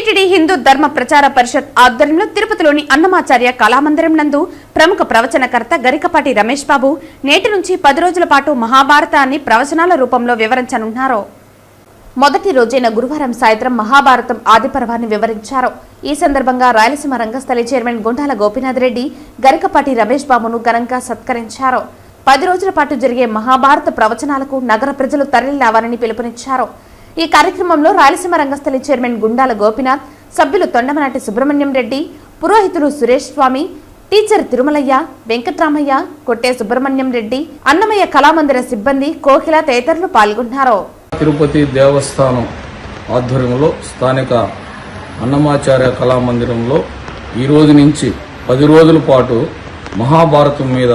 TTD Hindu ధర్మ ప్రచార పరిషత్ ఆధ్వర్యంలో తిరుపతిలోని అన్నమాచార్య కళామందిరం నందు ప్రముఖ ప్రవచనకర్త గరికపాటి రమేష్ బాబు నేటి నుంచి పది రోజుల పాటు మహాభారతాన్ని ప్రవచనాల రూపంలో వివరించనున్నారు. మొదటి రోజైన గురువారం సాయంత్రం మహాభారతం ఆదిపర్వాన్ని వివరించారు. ఈ సందర్భంగా రాయలసీమ రంగస్థలి చైర్మన్ గుండాల గోపీనాథ్ రెడ్డి గరికపాటి రమేష్ బాబును ఘనంగా సత్కరించారు. పది రోజుల పాటు జరిగే మహాభారత ప్రవచనాలకు నగర ప్రజలు తరలిరావాలని పిలుపునిచ్చారు. ఈ కార్యక్రమంలో రాయలసీమ రంగస్థలి చైర్మన్ గుండాల గోపినాథ్ సభ్యులు తొండమనాటి సుబ్రహ్మణ్యం రెడ్డి పురోహితులు సురేష్ స్వామి టీచర్ తిరుమలయ్య వెంకట్రామయ్య కొట్టే సుబ్రహ్మణ్యం రెడ్డి అన్నమయ్య కళామందిర సిబ్బంది కోకిల తదితరులు పాల్గొన్నారు. తిరుపతి దేవస్థానం ఆధ్వర్యంలో స్థానిక అన్నమాచార్య కళామందిరంలో ఈ రోజు నుంచి పది రోజుల పాటు మహాభారతం మీద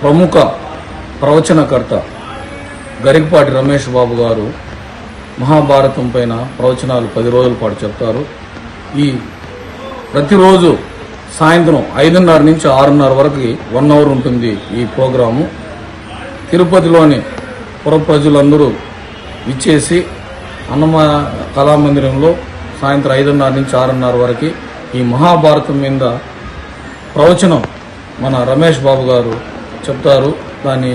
ప్రముఖ ప్రవచనకర్త గరికపాటి రమేష్ బాబు గారు మహాభారతం పైన ప్రవచనాలు పది రోజుల పాటు చెప్తారు. ఈ ప్రతిరోజు సాయంత్రం ఐదున్నర నుంచి ఆరున్నర వరకు వన్ అవర్ ఉంటుంది ఈ ప్రోగ్రాము. తిరుపతిలోని పుర ప్రజలందరూ ఇచ్చేసి అన్నమ కళామందిరంలో సాయంత్రం ఐదున్నర నుంచి ఆరున్నర వరకు ఈ మహాభారతం మీద ప్రవచనం మన రమేష్ బాబు గారు చెప్తారు. దాన్ని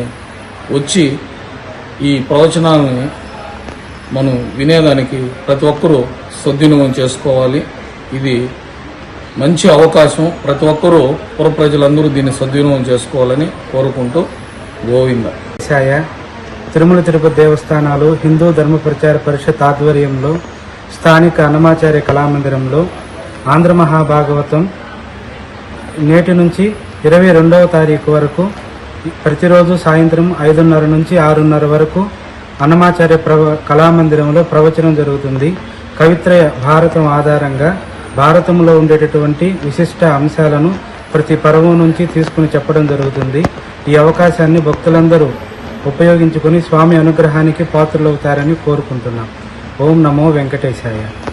వచ్చి ఈ ప్రవచనాలని మనం వినేదానికి ప్రతి ఒక్కరూ సద్వినియోగం చేసుకోవాలి. ఇది మంచి అవకాశం. ప్రతి ఒక్కరూ పుర ప్రజలందరూ దీన్ని సద్వినియోగం చేసుకోవాలని కోరుకుంటూ గోవింద. తిరుమల తిరుపతి దేవస్థానాలు హిందూ ధర్మ ప్రచార పరిషత్ ఆధ్వర్యంలో స్థానిక అన్నమాచార్య కళామందిరంలో ఆంధ్ర మహాభాగవతం నేటి నుంచి ఇరవై రెండవ తారీఖు వరకు ప్రతిరోజు సాయంత్రం ఐదున్నర నుంచి ఆరున్నర వరకు అన్నమాచార్య ప్రవ కళామందిరంలో ప్రవచనం జరుగుతుంది. కవిత్రయ భారతం ఆధారంగా భారతంలో ఉండేటటువంటి విశిష్ట అంశాలను ప్రతి పర్వం నుంచి తీసుకుని చెప్పడం జరుగుతుంది. ఈ అవకాశాన్ని భక్తులందరూ ఉపయోగించుకుని స్వామి అనుగ్రహానికి పాత్రలవుతారని కోరుకుంటున్నాం. ఓం నమో వెంకటేశాయ.